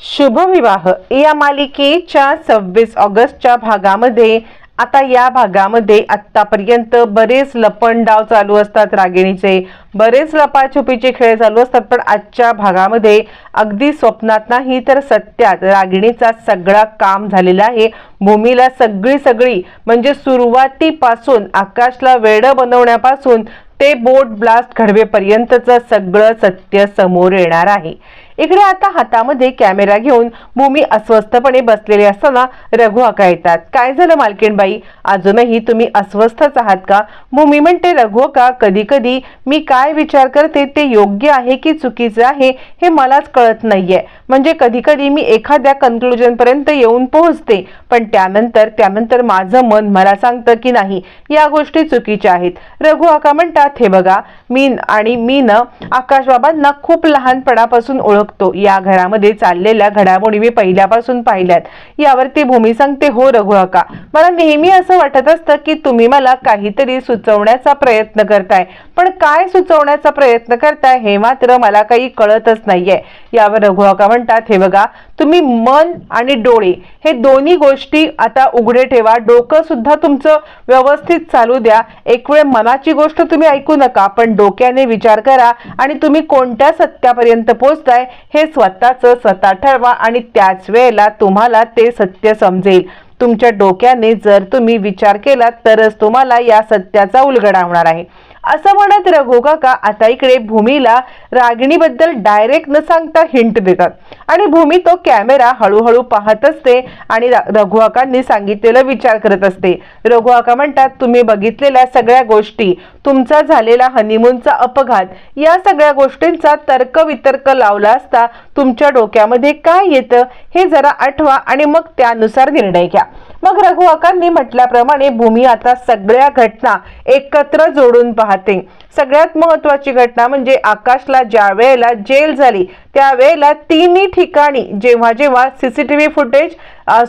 शुभविवाह. या मालिकेच्या सव्वीस ऑगस्टच्या भागामध्ये आता या भागामध्ये आत्तापर्यंत बरेच लपंडाव चालू असतात रागिणीचे. बरेच लपाछुपीचे खेळ चालू असतात पण आजच्या भागामध्ये अगदी स्वप्नात नाही तर सत्यात रागिणीचा सगळा काम झालेला आहे. भूमीला सगळी सगळी म्हणजे सुरुवातीपासून आकाशला वेडं बनवण्यापासून ते बोट ब्लास्ट घडवेपर्यंतचं सगळं सत्य समोर येणार आहे. इकडे आता हातामध्ये कॅमेरा घेऊन भूमी अस्वस्थपणे बसलेले असताना रघु आका येतात. काय झालं मालकीणबाई? अजूनही तुम्ही अस्वस्थच आहात का? भूमी म्हणते रघु आका कधी कधी मी काय विचार करते ते योग्य आहे की चुकीचं आहे हे मलाच कळत नाहीये. म्हणजे कधी कधी मी एखाद्या कन्क्लुजन पर्यंत येऊन पोहोचते पण त्यानंतर त्यानंतर माझं मन मला सांगतं की नाही या गोष्टी चुकीच्या आहेत. रघु आका म्हणतात हे बघा मी आणि मी न आकाशबाबांना खूप लहानपणापासून ओळख बघतो या घरामध्ये चाललेल्या घडामोडी मी पहिल्यापासून पाहिल्यात. यावरती भूमी सांगते हो रघु मला नेहमी असं वाटत असतं की तुम्ही मला काहीतरी सुचवण्याचा प्रयत्न करताय. पण काय सुचवण्याचा प्रयत्न करताय हे मात्र मला काही कळतच नाहीये. यावर रघु म्हणतात हे बघा तुम्ही मन आणि डोळे हे दोन्ही गोष्टी आता उघडे ठेवा. डोकं सुद्धा तुमचं व्यवस्थित चालू द्या. एक वेळ मनाची गोष्ट तुम्ही ऐकू नका पण डोक्याने विचार करा आणि तुम्ही कोणत्या सत्यापर्यंत पोहोचताय हे स्वतःच स्वतः ठरवा आणि त्याच वेळेला तुम्हाला ते सत्य समजेल. तुमच्या डोक्याने जर तुम्ही विचार केला तरच तुम्हाला या सत्याचा उलगडा होणार आहे. असं म्हणत रघु काका आता इकडे भूमीला रागिणीबद्दल डायरेक्ट न सांगता हिंट देतात. आणि भूमी तो कॅमेरा हळूहळू पाहत असते आणि रघुआकांनी सांगितलेला विचार करत असते. रघु काका म्हणतात तुम्ही बघितलेल्या सगळ्या गोष्टी तुमचा झालेला हनीमूनचा अपघात या सगळ्या गोष्टींचा तर्कवितर्क लावला असता तुमच्या डोक्यामध्ये काय येतं हे जरा आठवा आणि मग त्यानुसार निर्णय घ्या. मग रघुवाकांनी म्हटल्याप्रमाणे भूमी आता सगळ्या घटना एकत्र जोडून पाहते. सगळ्यात महत्वाची घटना म्हणजे आकाशला ज्या वेळेला जेल झाली त्यावेळेला तिन्ही ठिकाणी जेव्हा जेव्हा सीसीटीव्ही फुटेज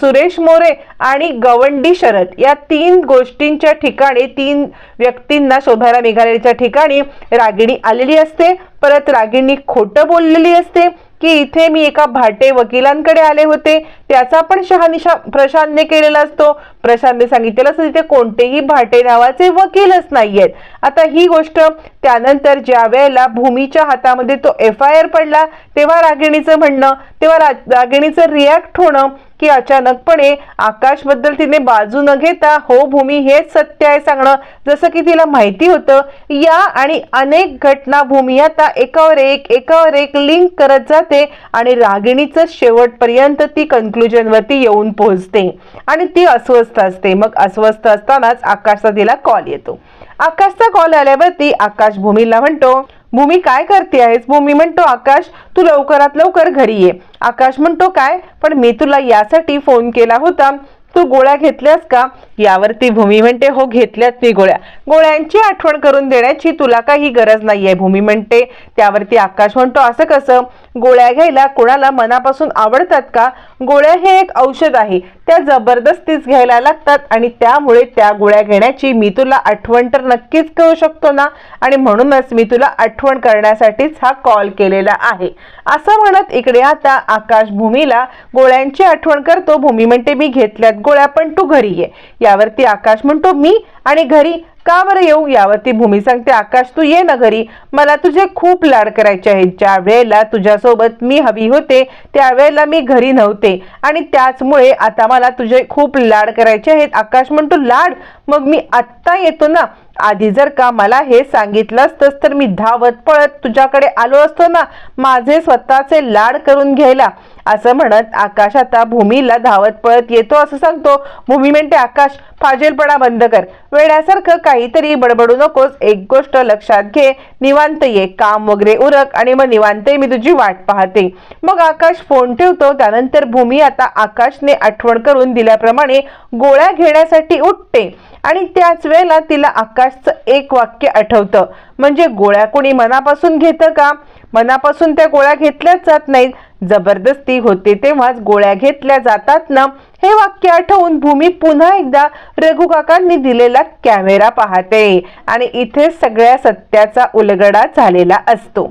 सुरेश मोरे आणि गवंडी शरद या तीन गोष्टींच्या ठिकाणी तीन व्यक्तींना शोधायला निघालेल्या ठिकाणी रागिणी आलेली असते. परत रागिणी खोटं बोललेली असते. की इथे मी एका भाटे वकिलांकडे आले होते. त्याचा पण शहानिशा प्रशांतने केलेला असतो. प्रशांतने सांगितलेलं असतं तिथे कोणतेही भाटे नावाचे वकीलच नाहीयेत. आता ही गोष्ट त्यानंतर ज्या वेळेला भूमीच्या हातामध्ये तो एफ आय आर पडला तेव्हा रागिणीचं म्हणणं तेव्हा रागिणीचं रिॲक्ट होणं की अचानकपणे आकाशबद्दल तिने बाजू न घेता हो भूमी हेच सत्य आहे सांगणं. जसं की तिला माहिती होतं या आणि अनेक घटना भूमी आता एकावर एक एकावर एक लिंक करत जाते आणि रागिणीचं शेवटपर्यंत ती कन्क्लुजनवरती येऊन पोहोचते. आणि ती अस्वस्थ असते. मग अस्वस्थ असतानाच आकाशचा तिला कॉल येतो. आकाशचा कॉल आल्यावरती आकाश भूमीला म्हणतो भूमी काय करते आहेस? भूमी म्हणतो आकाश तू लवकरात लवकर घरी ये. आकाश म्हणतो काय? पण मी तुला यासाठी फोन केला होता. तू गोळ्या घेतल्यास का? यावरती भूमी म्हणते हो घेतल्यात मी गोळ्या. गोळ्यांची आठवण करून देण्याची तुला काही गरज नाहीये भूमी म्हणते त्यावरती आकाश म्हणतो असं कसं? गोळ्या घ्यायला कोणाला मनापासून आवडतात का? गोळ्या हे एक औषध आहे. त्या जबरदस्तीच घ्यायला लागतात आणि त्यामुळे त्या गोळ्या घेण्याची मी तुला आठवण तर नक्कीच करू शकतो ना? आणि म्हणूनच मी तुला आठवण करण्यासाठीच हा कॉल केलेला आहे. असं म्हणत इकडे आता आकाश भूमीला गोळ्यांची आठवण करतो भूमी म्हणते मी घेतल्यात गोळ्या पण तू घरी ये. यावरती आकाश म्हणतो मी आणि घरी का बरं येऊ? यावरती भूमी सांगते आकाश तू ये ना घरी. मला तुझे खूप लाड करायचे आहेत. ज्या वेळेला तुझ्यासोबत मी हवी होते त्यावेळेला मी घरी नव्हते. आणि त्याचमुळे आता मला तुझे खूप लाड करायचे आहेत. आकाश म्हणतो लाड मग मी आत्ता येतो ना. आधी जर का मला हे सांगितलं असतंस तर मी धावत पळत तुझ्याकडे आलो असतो ना माझे स्वतःचे लाड करून घ्यायला. असं म्हणत आकाश आता भूमीला धावत पळत येतो असं सांगतो. भूमी म्हणते आकाश फाजेलपणा बंद कर. वेड्यासारखं काहीतरी बडबडू नकोस. एक गोष्ट लक्षात घे. निवांत ये. काम वगैरे उरक आणि मग निवांत मी तुझी वाट पाहते. मग आकाश फोन ठेवतो. त्यानंतर भूमी आता आकाशने आठवण करून दिल्याप्रमाणे गोळ्या घेण्यासाठी उठते. आणि त्याच वेळेला तिला आकाशचं एक वाक्य आठवतं. म्हणजे गोळ्या कोणी मनापासून घेतं का? मनापासून त्या गोळ्या घेतल्याच जात नाहीत. जबरदस्ती होते तेव्हाच गोळ्या घेतल्या जातात ना? हे वाक्य आठवून भूमी पुन्हा एकदा रघुकाकांनी दिलेला कॅमेरा पाहते. आणि इथे सगळ्या सत्याचा उलगडा झालेला असतो.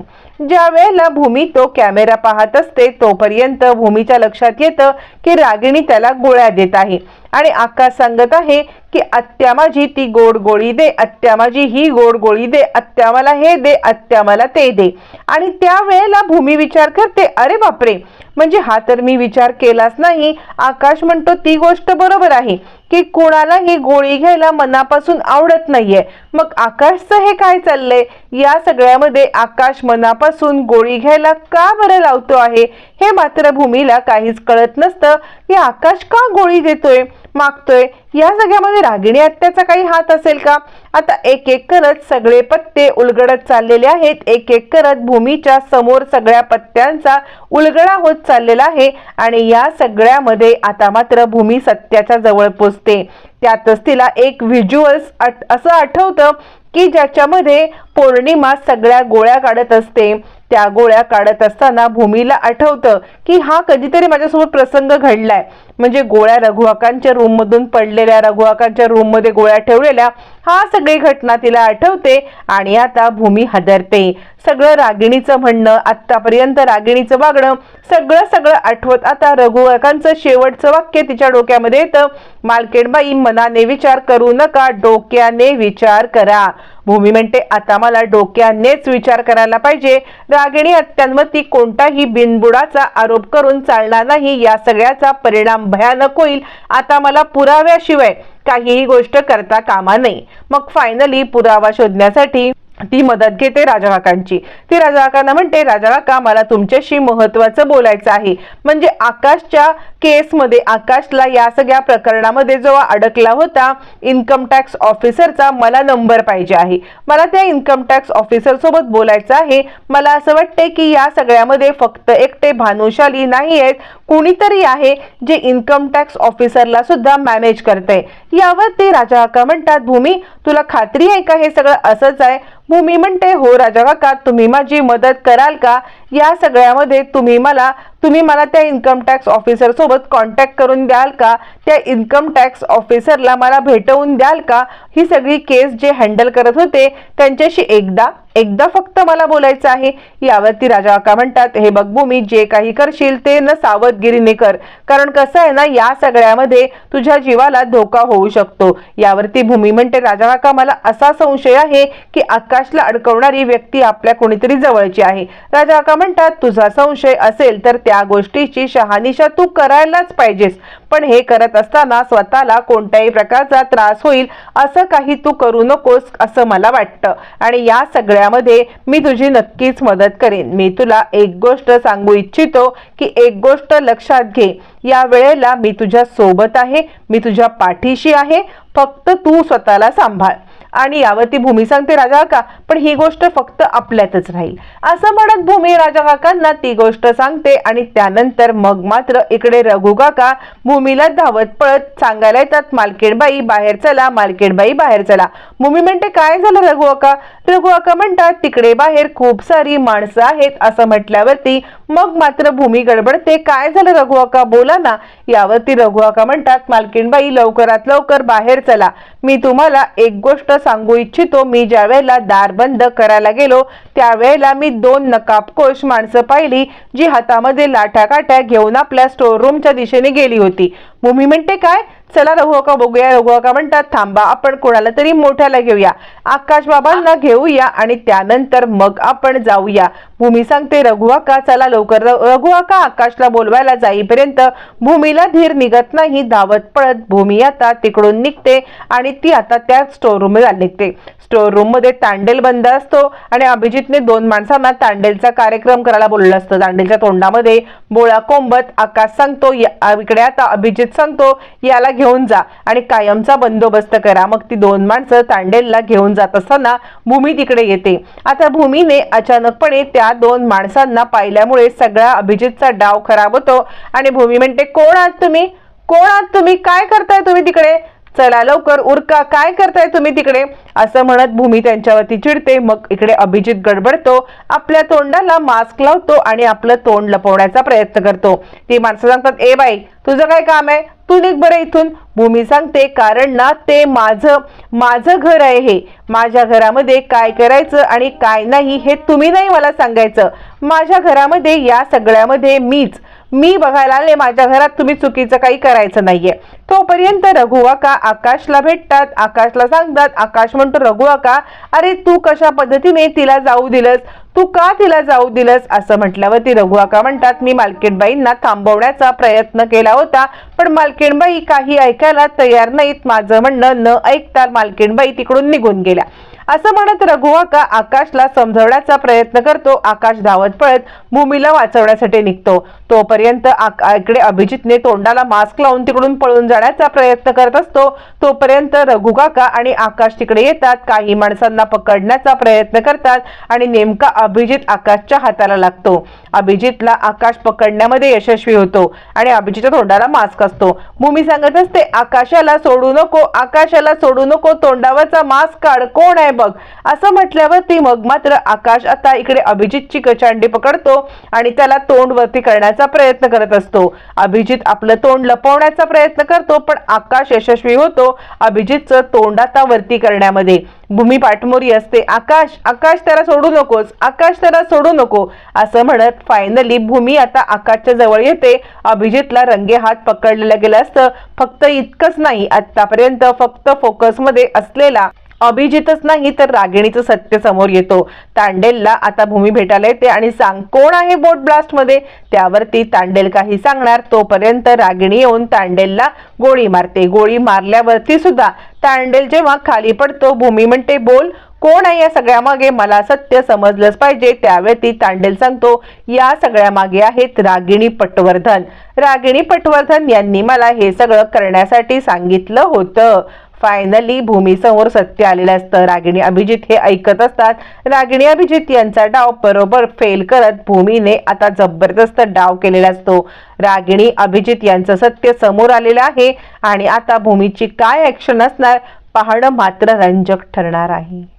ज्या वेळेला भूमी तो कॅमेरा पाहत असते तोपर्यंत भूमीच्या लक्षात येतं की रागिणी त्याला गोळ्या देत आहे. आणि आकाश सांगत आहे की आत्या माझी ती गोड गोळी दे आत्या माझी ही गोड गोळी दे आत्या मला हे दे आत्या मला ते दे. आणि त्या वेळेला भूमी विचार करते अरे बापरे म्हणजे हा तर मी विचार केलाच नाही. आकाश म्हणतो ती गोष्ट बरोबर आहे की कोणाला ही गोळी घ्यायला मनापासून आवडत नाहीये. मग आकाशचं हे काय चाललंय? या सगळ्यामध्ये आकाश मनापासून गोळी घ्यायला का बरं लावतो आहे? हे मात्र भूमीला काहीच कळत नसतं की आकाश का गोळी देतोय मागतोय. या सगळ्यामध्ये रागिणी आत्याचा काही हात असेल का? आता एक एक करत सगळे पत्ते उलगडत चाललेले आहेत. एक एक करत भूमीच्या समोर सगळ्या पत्त्यांचा उलगडा होत चाललेला आहे आणि या सगळ्यामध्ये आता मात्र भूमी सत्याच्या जवळ पोचते. त्यातच तिला एक व्हिज्युअल्स असं आठवतं की ज्याच्यामध्ये पौर्णिमा सगळ्या गोळ्या काढत असते. त्या गोळ्या काढत असताना भूमीला आठवतं की हा कधीतरी माझ्यासोबत प्रसंग घडलाय. म्हणजे गोळ्या रघुआकांच्या रूममधून पडलेल्या रघुआकांच्या रूममध्ये गोळ्या ठेवलेल्या हा सगळी घटना तिला आठवते आणि आता भूमी हदरते. सगळं रागिणीचं म्हणणं आत्तापर्यंत रागिणीचं वागणं सगळं सगळं आठवत आता रघुआकांचं शेवटचं वाक्य तिच्या डोक्यामध्ये येतं. मालकेडबाई मनाने विचार करू नका डोक्याने विचार करा. भूमी म्हणते आता मला डोक्यानेच विचार करायला पाहिजे. रागिणी अत्यांवरती कोणताही बिनबुडाचा आरोप करून चालणार नाही. या सगळ्याचा परिणाम भयानक होईल. आता मला पुराव्याशिवाय काहीही गोष्ट करता कामा नये. मग फायनली पुरावा शोधण्यासाठी ती मदत घेते राजा काकांची ती राजा काकांना म्हणते राजा काका मला तुमच्याशी महत्वाचं बोलायचं आहे. म्हणजे आकाशच्या केसमध्ये आकाशला या सगळ्या प्रकरणामध्ये जो अडकला होता इन्कम टॅक्स ऑफिसरचा मला नंबर पाहिजे आहे. मला त्या इन्कम टॅक्स ऑफिसर सोबत बोलायचं आहे. मला असं वाटते की या सगळ्यामध्ये फक्त एकटे भानुशाली नाही आहेत कुणीतरी आहे जे इन्कम टॅक्स ऑफिसरला सुद्धा मॅनेज करते. यावर ते राजा काका म्हणतात भूमी तुला खात्री आहे का हे सगळं असंच आहे? भूमी म्हणते हो राजा काका तुम्ही माझी मदत कराल का? या सगळ्यामध्ये तुम्ही मला तुम्ही मला त्या इन्कम टॅक्स ऑफिसर सोबत कॉन्टॅक्ट करून द्याल का? त्या इन्कम टॅक्स ऑफिसरला मला भेटवून द्याल का? ही सगळी केस जे हँडल करत होते त्यांच्याशी एकदा एकदा फक्त मला बोलायचं आहे यावरती राजा काका म्हणतात हे बघ भूमी जे काही करशील ते न सावधगिरीने कर. कारण कसं आहे ना या सगळ्यामध्ये तुझ्या जीवाला धोका होऊ शकतो. यावरती भूमी म्हणते राजा काका मला असा संशय आहे की आकाशला अडकवणारी व्यक्ती आपल्या कोणीतरी जवळची आहे. राजा काका म्हणतात तुझा संशय असेल तर त्या गोष्टीची शहानिशा तू करायलाच पाहिजेस. पण हे करत असताना स्वतःला कोणत्याही प्रकारचा त्रास होईल असं काही तू करू नकोस असं मला वाटतं. आणि या सगळ्यामध्ये मी तुझी नक्कीच मदत करेन. मी तुला एक गोष्ट सांगू इच्छितो की एक गोष्ट लक्षात घे. या वेळेला मी तुझ्या सोबत आहे. मी तुझ्या पाठीशी आहे. फक्त तू स्वतःला सांभाळ. आणि यावरती भूमी सांगते राजा काका पण ही गोष्ट फक्त आपल्यातच राहील. असं म्हणत भूमी राजा काकांना ती गोष्ट सांगते आणि त्यानंतर मग मात्र इकडे रघु काका भूमीला धावत पळत सांगायला येतात मालकेडबाई बाहेर चला मालकेडबाई बाहेर चला. भूमी म्हणते काय झालं रघु काका? रघु काका म्हणतात तिकडे बाहेर खूप सारी माणसं आहेत. असं म्हटल्यावरती मग मात्र भूमी गडबडते काय झालं रघु काका? बोला ना. यावरती रघु काका म्हणतात मालकीणबाई लवकरात लवकर बाहेर चला. मी तुम्हाला एक गोष्ट सांगू इच्छितो मी ज्या वेळेला दार बंद करायला गेलो त्यावेळेला मी दोन नकाबकोश माणसं पाहिली जी हातामध्ये लाठ्या काठ्या घेऊन आपल्या स्टोर रूमच्या दिशेने गेली होती. मुमी म्हणते काय? चला रघुका बघूया रघुका म्हणतात थांबा आपण कोणाला तरी मोठ्याला घेऊया. आकाश बाबांना घेऊया आणि त्यानंतर मग आपण जाऊया. भूमी सांगते रघुआका चला लवकर रघुआका आकाशला बोलवायला जाईपर्यंत भूमीला धीर निघत नाही धावत पळत भूमी आता तिकडून निघते आणि ती आता त्या स्टोर रूम निघते. स्टोर रूममध्ये तांडेल बंद असतो आणि अभिजितने दोन माणसांना तांडेलचा कार्यक्रम करायला बोललं असतं. तांडेलच्या तोंडामध्ये बोळा कोंबत आकाश सांगतो या- इकडे आता अभिजित सांगतो याला घेऊन जा आणि कायमचा बंदोबस्त करा. मग ती दोन माणसं तांडेलला घेऊन जात असताना भूमी तिकडे येते. आता भूमीने अचानकपणे त्या दोन माणसांना पाहिल्यामुळे सगळा अभिजितचा डाव खराब होतो आणि भूमी म्हणते कोण आहात तुम्ही? कोण आहात तुम्ही? काय करताय तुम्ही तिकडे? चला लवकर उरका. काय करताय तुम्ही तिकडे? असं म्हणत भूमी त्यांच्यावरती चिडते. मग इकडे अभिजित गडबडतो आपल्या तोंडाला मास्क लावतो आणि आपलं तोंड लपवण्याचा प्रयत्न करतो. ती माणसं सांगतात ए बाई तुझं काय काम आहे? तू निघ बरं इथून भूमी सांगते कारण ना ते माझं माझं घर आहे हे. माझ्या घरामध्ये काय करायचं आणि काय नाही हे तुम्ही नाही मला सांगायचं. माझ्या घरामध्ये या सगळ्यामध्ये मीच. मी बघायला आले माझ्या घरात तुम्ही चुकीचं काही करायचं नाहीये. तोपर्यंत रघु आका आकाशला भेटतात आकाशला सांगतात आकाश म्हणतो रघु आका अरे तू कशा पद्धतीने तिला जाऊ दिलंस? तू का तिला जाऊ दिलंस? असं म्हटल्यावरती रघु आका म्हणतात मी मालकीणबाईंना थांबवण्याचा प्रयत्न केला होता पण मालकीणबाई काही ऐकायला तयार नाहीत. माझं म्हणणं न ऐकता मालकीणबाई तिकडून निघून गेल्या. असं म्हणत रघुवाका आकाशला समजवण्याचा प्रयत्न करतो. आकाश धावत पळत भूमीला वाचवण्यासाठी निघतो. तोपर्यंत इकडे अभिजितने तोंडाला मास्क लावून तिकडून पळून जाण्याचा प्रयत्न करत असतो. तोपर्यंत रघुकाका आणि आकाश तिकडे येतात. काही माणसांना पकडण्याचा प्रयत्न करतात आणि नेमका अभिजित आकाशच्या हाताला लागतो. अभिजितला आकाश पकडण्यामध्ये यशस्वी होतो आणि अभिजितच्या तोंडाला मास्क असतो. भूमी सांगत असते आकाशाला सोडू नको आकाशाला सोडू नको तोंडावरचा मास्क काढ कोण आहे बघ? असं म्हटल्यावरती मग मात्र आकाश आता इकडे अभिजितची कचांडी पकडतो आणि त्याला तोंडवरती करण्याचा करण्याचा प्रयत्न करत असतो. अभिजित आपलं तोंड लपवण्याचा प्रयत्न करतो पण आकाश यशस्वी होतो अभिजितचं तोंड आता वरती करण्यामध्ये. भूमी पाठमोरी असते. आकाश आकाश त्याला सोडू नकोस आकाश त्याला सोडू नको असं म्हणत फायनली भूमी आता आकाशच्या जवळ येते. अभिजितला रंगे हात पकडलेलं गेलं असतं. फक्त इतकंच नाही आतापर्यंत फक्त फोकसमध्ये असलेला अभिजितच नाही तर रागिणीचं सत्य समोर येतो. तांडेलला आता भूमी भेटायला येते आणि सांग कोण आहे बोट ब्लास्टमध्ये त्यावरती तांडेल काही सांगणार. तोपर्यंत रागिणी येऊन तांडेलला गोळी मारते. गोळी मारल्यावरती सुद्धा तांडेल जेव्हा खाली पडतो भूमी म्हणते बोल कोण आहे या सगळ्या मागे मला सत्य समजलंच पाहिजे. त्यावेळी तांडेल सांगतो या सगळ्या मागे आहेत रागिणी पटवर्धन. रागिणी पटवर्धन यांनी मला हे सगळं करण्यासाठी सांगितलं होतं. फायनली भूमीसमोर सत्य आलेलं असतं. रागिणी अभिजित हे ऐकत असतात. रागिणी अभिजित यांचा डाव बरोबर फेल करत भूमीने आता जबरदस्त डाव केलेला असतो. रागिणी अभिजित यांचं सत्य समोर आलेलं आहे आणि आता भूमीची काय ॲक्शन असणार पाहणं मात्र रंजक ठरणार आहे.